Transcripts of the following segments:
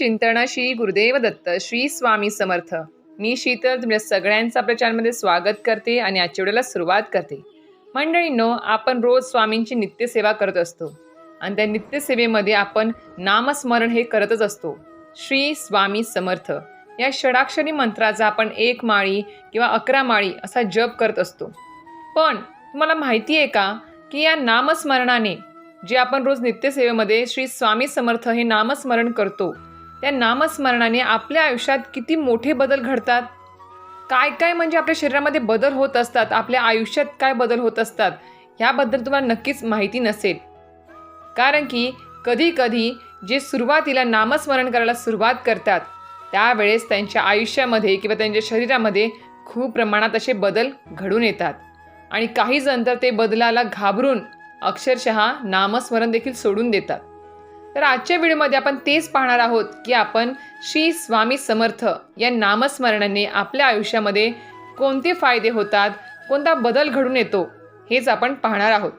चिंतन श्री गुरुदेव दत्त श्री स्वामी समर्थ. मी शीतल तुमच्या सगळ्यांचं आपल्या चॅनलमध्ये स्वागत करते आणि आजच्या सुरुवात करते. मंडळींनो आपण रोज स्वामींची नित्यसेवा करत असतो. आणि त्या नित्यसेवेमध्ये आपण नामस्मरण हे करतच असतो. श्री स्वामी समर्थ. या षडाक्षरी मंत्राचा आपण एक माळी किंवा अकरा माळी असा जप करत असतो. पण तुम्हाला माहिती आहे का की या नामस्मरणाने जे आपण रोज नित्यसेवेमध्ये श्री स्वामी समर्थ हे नामस्मरण करतो त्या नामस्मरणाने आपल्या आयुष्यात किती मोठे बदल घडतात? काय काय म्हणजे आपल्या शरीरामध्ये बदल होत असतात? आपल्या आयुष्यात काय बदल होत असतात? ह्याबद्दल तुम्हाला नक्कीच माहिती नसेल. कारण की कधी कधी जे सुरुवातीला नामस्मरण करायला सुरुवात करतात त्यावेळेस त्यांच्या आयुष्यामध्ये किंवा त्यांच्या शरीरामध्ये खूप प्रमाणात असे बदल घडून येतात. आणि काही जण तर ते बदलाला घाबरून अक्षरशः नामस्मरण देखील सोडून देतात. तर आजच्या व्हिडिओमध्ये आपण तेच पाहणार आहोत की आपण श्री स्वामी समर्थ या नामस्मरणाने आपल्या आयुष्यामध्ये कोणते फायदे होतात कोणता बदल घडून येतो हेच आपण पाहणार आहोत.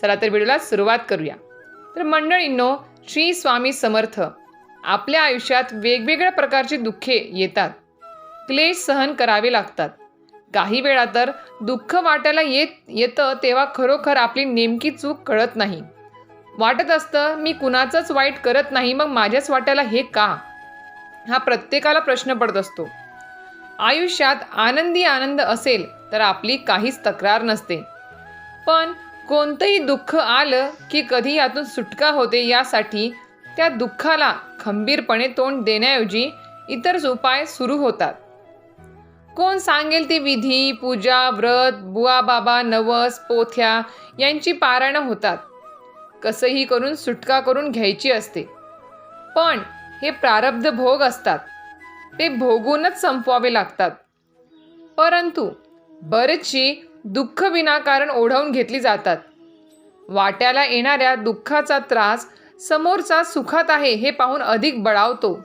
चला तर व्हिडिओला सुरुवात करूया. तर मंडळींनो श्री स्वामी समर्थ आपल्या आयुष्यात वेगवेगळ्या प्रकारची दुःखे येतात. क्लेश सहन करावे लागतात. काही वेळा तर दुःख वाटायला येत येतं तेव्हा खरोखर आपली नेमकी चूक कळत नाही. वाटत असतं मी कुणाचंच वाईट करत नाही मग माझ्याच वाटायला हे का? हा प्रत्येकाला प्रश्न पडत असतो. आयुष्यात आनंदी आनंद असेल तर आपली काहीच तक्रार नसते. पण कोणतंही दुःख आलं की कधी यातून सुटका होते यासाठी त्या दुःखाला खंबीरपणे तोंड देण्याऐवजी इतर उपाय सुरू होतात. कोण सांगेल ती विधी पूजा व्रत बुवा बाबा नवस पोथ्या यांची पारायणं होतात. कसंही करून सुटका करून घ्यायची असते. पण हे प्रारब्ध भोग असतात. ते भोगूनच संपवावे लागतात. परंतु बरेचशी दुःख विनाकारण ओढवून घेतली जातात. वाट्याला येणाऱ्या दुःखाचा त्रास समोरचा सुखात आहे हे पाहून अधिक बळावतो.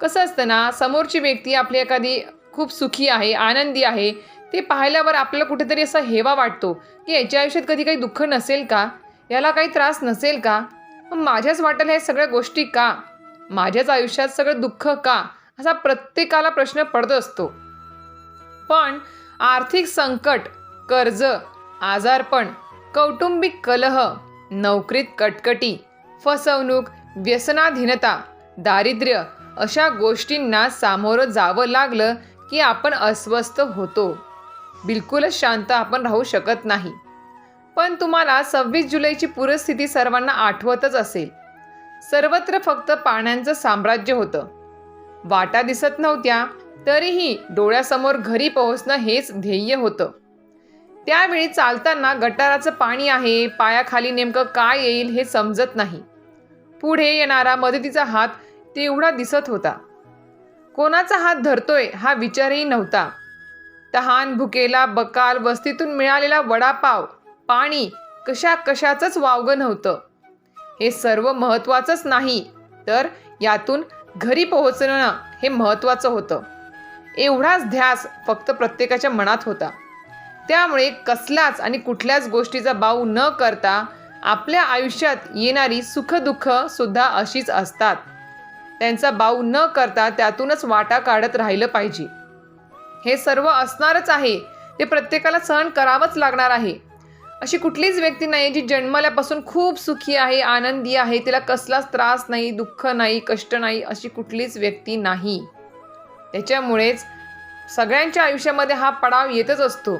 कसं असतं ना समोरची व्यक्ती आपली एखादी खूप सुखी आहे आनंदी आहे ते पाहिल्यावर आपल्याला कुठेतरी असा हेवा वाटतो की याच्या आयुष्यात कधी काही दुःख नसेल का? याला काही त्रास नसेल का? माझ्याच वाटेल हे सगळ्या गोष्टी का? माझ्याच आयुष्यात सगळं दुःख का? असा प्रत्येकाला प्रश्न पडत असतो. पण आर्थिक संकट कर्ज आजारपण कौटुंबिक कलह नोकरीत कटकटी फसवणूक व्यसनाधीनता दारिद्र्य अशा गोष्टींना सामोरं जावं लागलं की आपण अस्वस्थ होतो. बिलकुलच शांत आपण राहू शकत नाही. पण तुम्हाला सव्वीस जुलैची पूरस्थिती सर्वांना आठवतच असेल. सर्वत्र फक्त पाण्याचं साम्राज्य होतं. वाटा दिसत नव्हत्या तरीही डोळ्यासमोर घरी पोहोचणं हेच ध्येय होतं. त्यावेळी चालताना गटाराचं पाणी आहे पायाखाली नेमकं काय येईल हे समजत नाही. पुढे येणारा मदतीचा हात तेवढा दिसत होता. कोणाचा हात धरतोय हा विचारही नव्हता. तहान भुकेला बकाल वस्तीतून मिळालेला वडापाव पाणी कशा कशाचंच वावगं नव्हतं. हे सर्व महत्त्वाचंच नाही तर यातून घरी पोहोचणं हे महत्त्वाचं होतं. एवढाच ध्यास फक्त प्रत्येकाच्या मनात होता. त्यामुळे कसल्याच आणि कुठल्याच गोष्टीचा बाऊ न करता आपल्या आयुष्यात येणारी सुखदुःख सुद्धा अशीच असतात. त्यांचा बाऊ न करता त्यातूनच वाटा काढत राहिलं पाहिजे. हे सर्व असणारच आहे ते प्रत्येकाला सहन करावंच लागणार आहे. अशी कुठलीच व्यक्ती नाही जी जन्मल्यापासून खूप सुखी आहे आनंदी आहे तिला कसलाच त्रास नाही दुःख नाही कष्ट नाही अशी कुठलीच व्यक्ती नाही. त्याच्यामुळेच सगळ्यांच्या आयुष्यामध्ये हा पडाव येतच असतो.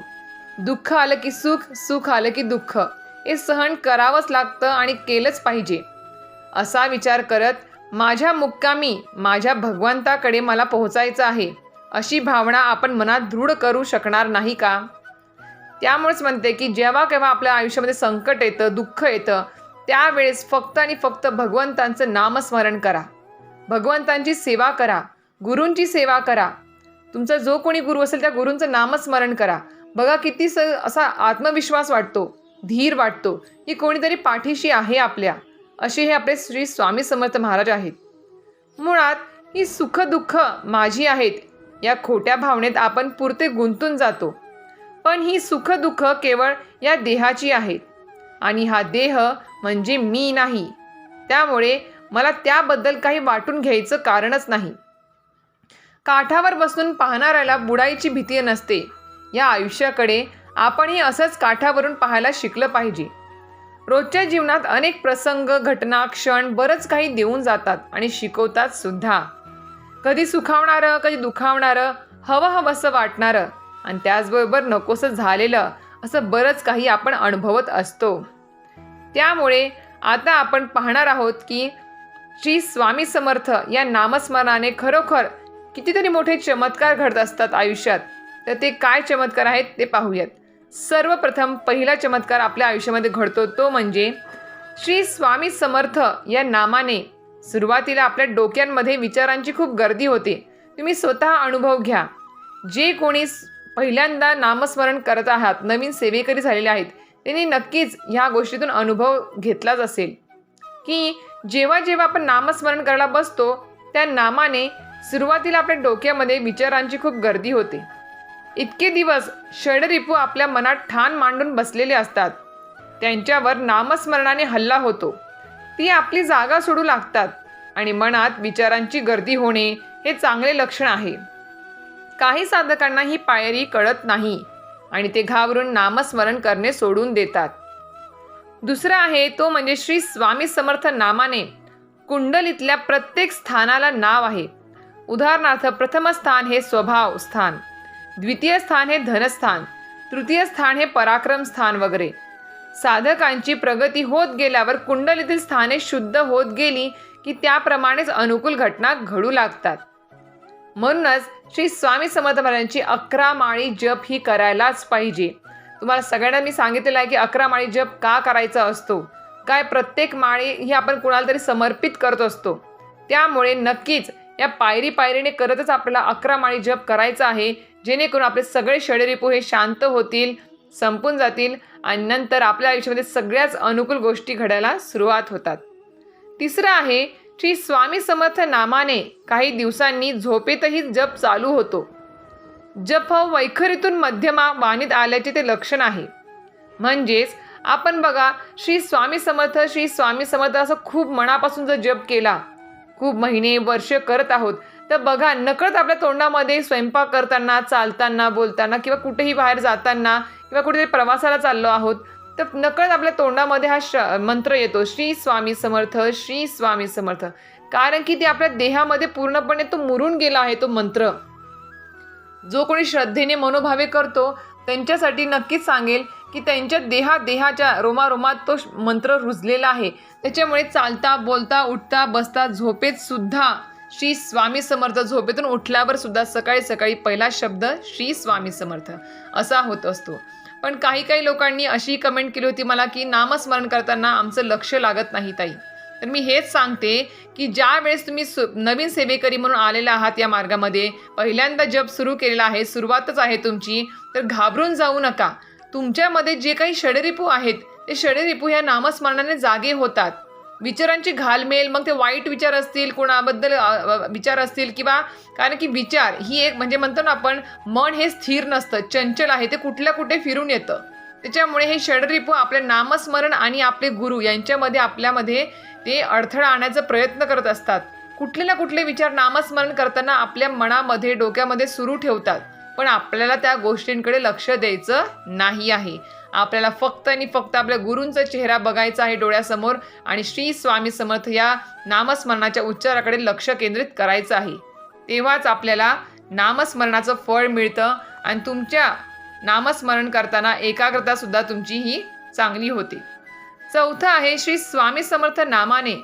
दुःख आलं की सुख सुख आलं की दुःख. हे सहन करावंच लागतं आणि केलंच पाहिजे. असा विचार करत माझ्या मुक्कामी माझ्या भगवंताकडे मला पोहोचायचं आहे. अशी भावना आपण मनात दृढ करू शकणार नाही का? त्यामुळेच म्हणते की जेव्हा केव्हा आपल्या आयुष्यामध्ये संकट येतं दुःख येतं त्यावेळेस फक्त आणि फक्त भगवंतांचं नामस्मरण करा. भगवंतांची सेवा करा. गुरूंची सेवा करा. तुमचा जो कोणी गुरु असेल त्या गुरूंचं नामस्मरण करा. बघा किती स असा आत्मविश्वास वाटतो धीर वाटतो की कोणीतरी पाठीशी आहे आपल्या. असे हे आपले श्री स्वामी समर्थ महाराज आहेत. मुळात ही सुखदुःख माझी आहेत या खोट्या भावनेत आपण पुरते गुंतून जातो. पण ही सुखदुःख केवळ या देहाची आहेत आणि हा देह म्हणजे मी नाही. त्यामुळे मला त्याबद्दल काही वाटून घ्यायचं कारणच नाही. काठावर बसून पाहणाऱ्याला बुडायची भीती नसते. या आयुष्याकडे आपणही असंच काठावरून पाहायला शिकलं पाहिजे. रोजच्या जीवनात अनेक प्रसंग घटना क्षण बरंच काही देऊन जातात आणि शिकवतात सुद्धा. कधी सुखावणारं कधी दुखावणारं हवं हवंसं वाटणारं आणि त्याचबरोबर नकोसं झालेलं असं बरंच काही आपण अनुभवत असतो. त्यामुळे आता आपण पाहणार आहोत की श्री स्वामी समर्थ या नामस्मरणाने खरोखर कितीतरी मोठे चमत्कार घडत असतात आयुष्यात. तर ते काय चमत्कार आहेत ते पाहूयात. सर्वप्रथम पहिला चमत्कार आपल्या आयुष्यामध्ये घडतो तो म्हणजे श्री स्वामी समर्थ या नामाने सुरुवातीला आपल्या डोक्यांमध्ये विचारांची खूप गर्दी होते. तुम्ही स्वतः अनुभव घ्या. जे कोणी पहिल्यांदा नामस्मरण करत आहात नवीन सेवेकरी झालेले आहेत त्यांनी नक्कीच ह्या गोष्टीतून अनुभव घेतलाच असेल. की जेव्हा जेव्हा आपण नामस्मरण करायला बसतो त्या नामाने सुरुवातीला आपल्या डोक्यामध्ये विचारांची खूप गर्दी होते. इतके दिवस षडरिपू आपल्या मनात ठाण मांडून बसलेले असतात. त्यांच्यावर नामस्मरणाने हल्ला होतो. ती आपली जागा सोडू लागतात आणि मनात विचारांची गर्दी होणे हे चांगले लक्षण आहे. काही साधकांना ही पायरी कळत नाही आणि ते घाबरून नामस्मरण करणे सोडून देतात. दुसरा आहे तो म्हणजे श्री स्वामी समर्थ नामाने कुंडलीतल्या प्रत्येक स्थानाला नाव आहे. उदाहरणार्थ प्रथम स्थान हे स्वभाव स्थान द्वितीय स्थान हे धनस्थान तृतीय स्थान हे पराक्रम स्थान वगैरे. साधकांची प्रगती होत गेल्यावर कुंडलीतील स्थाने शुद्ध होत गेली की त्याप्रमाणेच अनुकूल घटना घडू लागतात. म्हणूनच श्री स्वामी समर्थ महाराजांची अकरा माळी जप ही करायलाच पाहिजे. तुम्हाला सगळ्यांना मी सांगितलेलं आहे की अकरा माळी जप का करायचा असतो? काय प्रत्येक माळी ही आपण कुणाला तरी समर्पित करत असतो? त्यामुळे नक्कीच या पायरी पायरीने करतच आपल्याला अकरा माळी जप करायचा आहे. जेणेकरून आपले सगळे षडरिपू हे शांत होतील संपून जातील आणि नंतर आपल्या आयुष्यामध्ये सगळ्याच अनुकूल गोष्टी घडायला सुरुवात होतात. तिसरं आहे श्री स्वामी समर्थ नामाने काही दिवसांनी झोपेतही जप चालू होतो. जप वैखरीतून मध्यमा वाणीत आल्याचे ते लक्षण आहे. म्हणजेच आपण बघा श्री स्वामी समर्थ श्री स्वामी समर्थ असं खूप मनापासून जर जप केला खूप महिने वर्ष करत आहोत तर बघा नकळत आपल्या तोंडामध्ये स्वयंपाक करताना चालताना बोलताना किंवा कुठेही बाहेर जाताना किंवा कुठेतरी प्रवासाला चाललो आहोत तर नकळत आपल्या तोंडामध्ये हा श मंत्र येतो श्री स्वामी समर्थ श्री स्वामी समर्थ. कारण की ते आपल्या देहामध्ये पूर्णपणे तो मुरून गेला आहे तो मंत्र. जो कोणी श्रद्धेने मनोभावे करतो त्यांच्यासाठी नक्कीच सांगेल की त्यांच्या देहा देहाच्या रोमारोमात तो श- मंत्र रुजलेला आहे. त्याच्यामुळे चालता बोलता उठता बसता झोपेत सुद्धा श्री स्वामी समर्थ झोपेतून उठल्यावर सुद्धा सकाळी सकाळी पहिला शब्द श्री स्वामी समर्थ. असा होत असतो. पण काही काही लोकांनी अशी कमेंट केली होती मला की नामस्मरण करताना आमचं लक्ष लागत नाही ताई. तर मी हेच सांगते की ज्या वेळेस तुम्ही सु नवीन सेवेकरी म्हणून आलेला आहात या मार्गामध्ये पहिल्यांदा जप सुरू केलेला आहे सुरुवातच आहे तुमची तर घाबरून जाऊ नका. तुमच्यामध्ये जे काही षडरिपू आहेत ते षडरिपू ह्या नामस्मरणाने जागे होतात. विचारांची घालमेल मग ते वाईट विचार असतील कोणाबद्दल विचार असतील किंवा कारण की विचार ही एक म्हणजे म्हणतो ना आपण मन हे स्थिर नसतं चंचल आहे ते कुठल्या कुठे फिरून येतं. त्याच्यामुळे हे षडरिपू आपले नामस्मरण आणि आपले गुरु यांच्यामध्ये आपल्यामध्ये ते अडथळा आणण्याचा प्रयत्न करत असतात. कुठले ना कुठले विचार नामस्मरण करताना आपल्या मनामध्ये डोक्यामध्ये सुरू ठेवतात. पण आपल्याला त्या गोष्टींकडे लक्ष द्यायचं नाही आहे. आपल्याला फक्त आणि फक्त आपल्या गुरूंचा चेहरा बघायचा आहे डोळ्यासमोर आणि श्री स्वामी समर्थ या नामस्मरणाच्या उच्चाराकडे लक्ष केंद्रित करायचं आहे. तेव्हाच आपल्याला नामस्मरणाचं फळ मिळतं आणि तुमच्या नामस्मरण करताना एकाग्रता सुद्धा तुमची ही चांगली होते. चौथं आहे श्री स्वामी समर्थ नामाने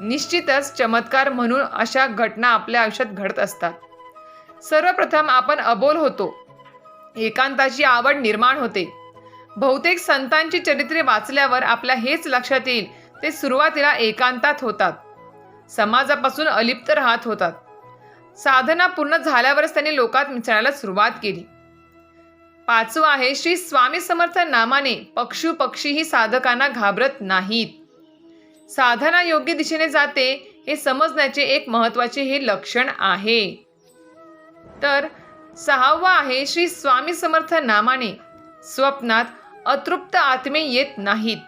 निश्चितच चमत्कार म्हणून अशा घटना आपल्या आयुष्यात घडत असतात. सर्वप्रथम आपण अबोल होतो. एकांताची आवड निर्माण होते. बहुतेक संतांची चरित्रे वाचल्यावर आपल्या हेच लक्षात येईल. ते सुरुवातीला एकांतात होतात. समाजापासून अलिप्त राहत होतात. साधना पूर्ण झाल्यावरच त्यांनी लोकात मिसळायला सुरुवात केली. पाचवं आहे श्री स्वामी समर्थ नामाने पक्षू पक्षीही साधकांना घाबरत नाहीत. साधना योग्य दिशेने जाते हे समजण्याचे एक महत्त्वाचे हे लक्षण आहे. तर सहावा आहे श्री स्वामी समर्थ नामाने स्वप्नात अतृप्त आत्मे येत नाहीत.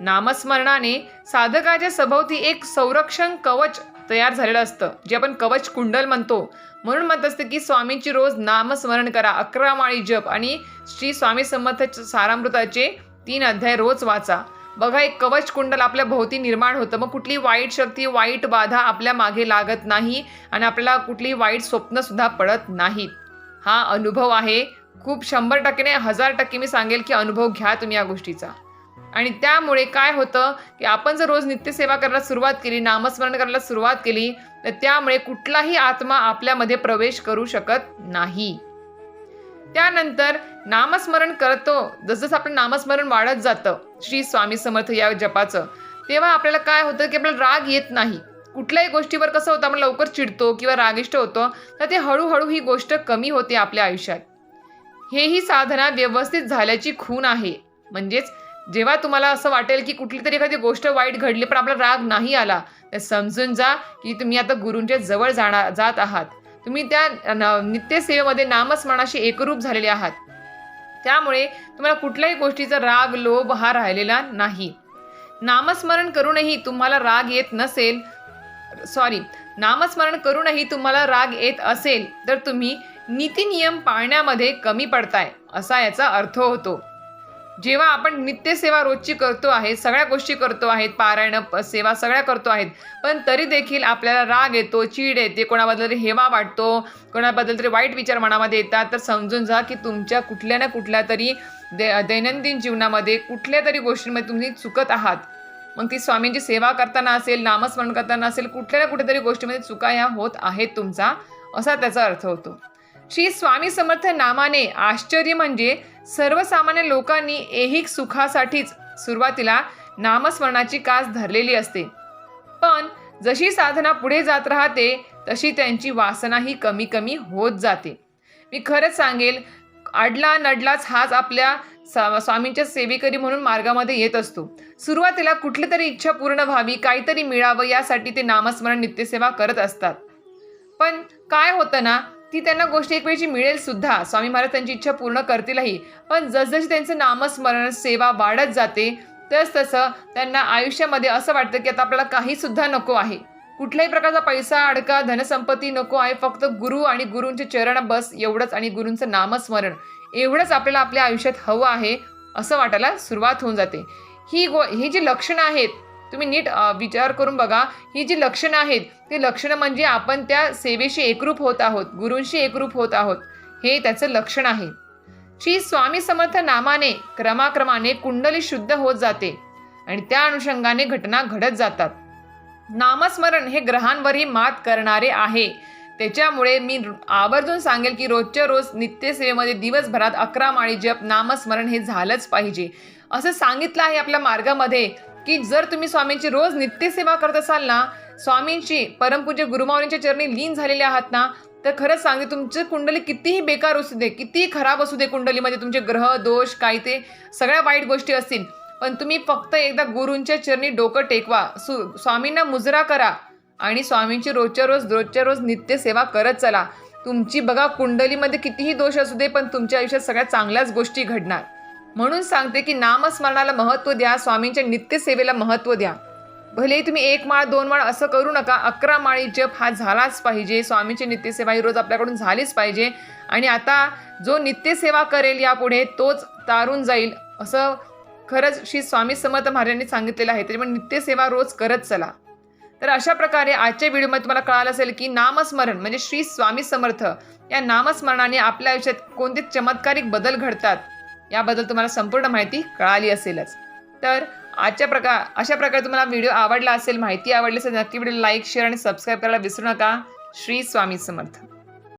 नामस्मरणाने साधकाच्या सभोवती एक संरक्षण कवच तयार झालेलं असतं जे आपण कवच कुंडल म्हणतो. म्हणून म्हणत असतं की स्वामींची रोज नामस्मरण करा अकरा माळी जप आणि श्री स्वामी समर्थ सारामृताचे तीन अध्याय रोज वाचा. बघा एक कवच कुंडल आपल्या भोवती निर्माण होतं. मग कुठली वाईट शक्ती वाईट बाधा आपल्या मागे लागत नाही आणि आपल्याला कुठली वाईट स्वप्नसुद्धा पडत नाहीत. हा अनुभव आहे खूप शंभर टक्के नाही हजार टक्के मी सांगेल की अनुभव घ्या तुम्ही या गोष्टीचा. आणि त्यामुळे काय होतं की आपण जर रोज नित्यसेवा करायला सुरुवात केली नामस्मरण करायला सुरुवात केली तर त्यामुळे कुठलाही आत्मा आपल्यामध्ये प्रवेश करू शकत नाही. त्यानंतर नामस्मरण करतो जसजसं आपलं नामस्मरण वाढत जातं श्री स्वामी समर्थ या जपाचं तेव्हा आपल्याला काय होतं की आपल्याला राग येत नाही. कुठल्याही गोष्टीवर कसं होतं आपण लवकर चिडतो किंवा रागिष्ट होतो तर ते हळूहळू ही गोष्ट कमी होते आपल्या आयुष्यात. हेही साधना व्यवस्थित झाल्याची खून आहे. म्हणजेच जेव्हा तुम्हाला असं वाटेल की कुठली तरी एखादी गोष्ट वाईट घडली पण आपला राग नाही आला तर समजून जा की तुम्ही आता गुरूंच्या जवळ जाणार जात आहात. तुम्ही त्या न- नित्यसेवेमध्ये नामस्मरणाशी एकरूप झालेले आहात. त्यामुळे तुम्हाला कुठल्याही गोष्टीचा राग लोभ हा राहिलेला नाही. नामस्मरण करूनही तुम्हाला राग येत नसेल सॉरी नामस्मरण करूनही तुम्हाला राग येत असेल तर तुम्ही नीतिनियम पाळण्यामध्ये कमी पडताय असा याचा अर्थ होतो. जेव्हा आपण नित्यसेवा रोजची करतो आहे सगळ्या गोष्टी करतो आहेत पारायण सेवा सगळ्या करतो आहेत पण तरी देखील आपल्याला राग येतो चीड येते कोणाबद्दल तरी हेवा वाटतो कोणाबद्दल तरी वाईट विचार मनामध्ये येतात तर समजून जा की तुमच्या कुठल्या ना कुठल्या तरी दे दैनंदिन जीवनामध्ये कुठल्या तरी गोष्टींमध्ये तुम्ही चुकत आहात. मग ती स्वामींची सेवा करताना असेल नामस्मरण करताना असेल कुठल्या ना कुठेतरी गोष्टीमध्ये चुका ह्या होत आहेत तुमचा असा त्याचा अर्थ होतो. श्री स्वामी समर्थ नामाने आश्चर्य म्हणजे सर्वसामान्य लोकांनी ऐहिक सुखासाठीच सुरुवातीला नामस्मरणाची कास धरलेली असते. पण जशी साधना पुढे जात राहते तशी त्यांची वासनाही कमी कमी होत जाते. मी खरंच सांगेल अडला नडलाच हाच आपल्या सा स्वामींच्या सेवेकरी म्हणून मार्गामध्ये येत असतो. सुरुवातीला कुठली तरी इच्छा पूर्ण व्हावी काहीतरी मिळावं यासाठी ते नामस्मरण नित्यसेवा करत असतात. पण काय होतं ना ती त्यांना गोष्ट एक वेळची मिळेल सुद्धा. स्वामी महाराज त्यांची इच्छा पूर्ण करतीलही. पण जसजशी त्यांचं नामस्मरण सेवा वाढत जाते तस तसं त्यांना आयुष्यामध्ये असं वाटतं की आता आपल्याला काही सुद्धा नको आहे. कुठल्याही प्रकारचा पैसा अडका धनसंपत्ती नको आहे. फक्त गुरु आणि गुरूंचे चरण बस एवढंच आणि गुरूंचं नामस्मरण. एवढंच आपल्याला आपल्या आयुष्यात हवं आहे असं वाटायला सुरुवात होऊन जाते. ही गो ही जी लक्षणं आहेत तुम्ही नीट विचार करून बघा. ही जी लक्षणं आहेत ती लक्षणं म्हणजे आपण त्या सेवेशी एकरूप होत आहोत गुरूंशी एकरूप होत आहोत. हे त्याचं लक्षण आहे. श्री स्वामी समर्थ नामाने क्रमाक्रमाने कुंडली शुद्ध होत जाते आणि त्या अनुषंगाने घटना घडत जातात. नामस्मरण हे ग्रहांवरही मात करणारे आहे. त्याच्यामुळे मी आवर्जून सांगेल की रोजच्या रोज नित्यसेवेमध्ये दिवसभरात अकरा माळी जप नामस्मरण हे झालंच पाहिजे. असं सांगितलं आहे आपल्या मार्गामध्ये. की जर तुम्ही स्वामींची रोज नित्यसेवा करत असाल ना स्वामींची परमपूज्य गुरुमाऊलींच्या चरणी लीन झालेले आहात ना तर खरंच सांगते तुमची कुंडली कितीही बेकार असू दे कितीही खराब असू दे कुंडलीमध्ये तुमचे ग्रह दोष काय ते सगळ्या वाईट गोष्टी असतील. पण तुम्ही फक्त एकदा गुरूंच्या चरणी डोकं टेकवा सु स्वामींना मुजरा करा आणि स्वामींची रोजच्या रोज रोजच्या रोज नित्यसेवा करत चला. तुमची बघा कुंडलीमध्ये कितीही दोष असू दे पण तुमच्या आयुष्यात सगळ्या चांगल्याच गोष्टी घडणार. म्हणून सांगते की नामस्मरणाला महत्त्व द्या स्वामींच्या नित्यसेवेला महत्त्व द्या. भले तुम्ही एक माळ दोन माळ असं करू नका अकरा माळी जप हा झालाच पाहिजे स्वामींची नित्यसेवा ही रोज आपल्याकडून झालीच पाहिजे आणि आता जो नित्यसेवा करेल यापुढे तोच तारून जाईल असं खरंच श्री स्वामी समर्थ महाराजांनी सांगितलेलं आहे. त्याच्यामुळे नित्यसेवा रोज करत चला. तर अशा प्रकारे आजच्या व्हिडिओमध्ये तुम्हाला कळालं असेल की नामस्मरण म्हणजे श्री स्वामी समर्थ या नामस्मरणाने आपल्या आयुष्यात कोणते चमत्कारिक बदल घडतात. याबद्दल तुम्हाला संपूर्ण माहिती कळाली असेलच. तर आजच्या प्रकार अशा प्रकारे तुम्हाला व्हिडिओ आवडला असेल माहिती आवडली असेल नक्की व्हिडिओ लाईक शेअर आणि सबस्क्राईब करायला विसरू नका. श्री स्वामी समर्थ.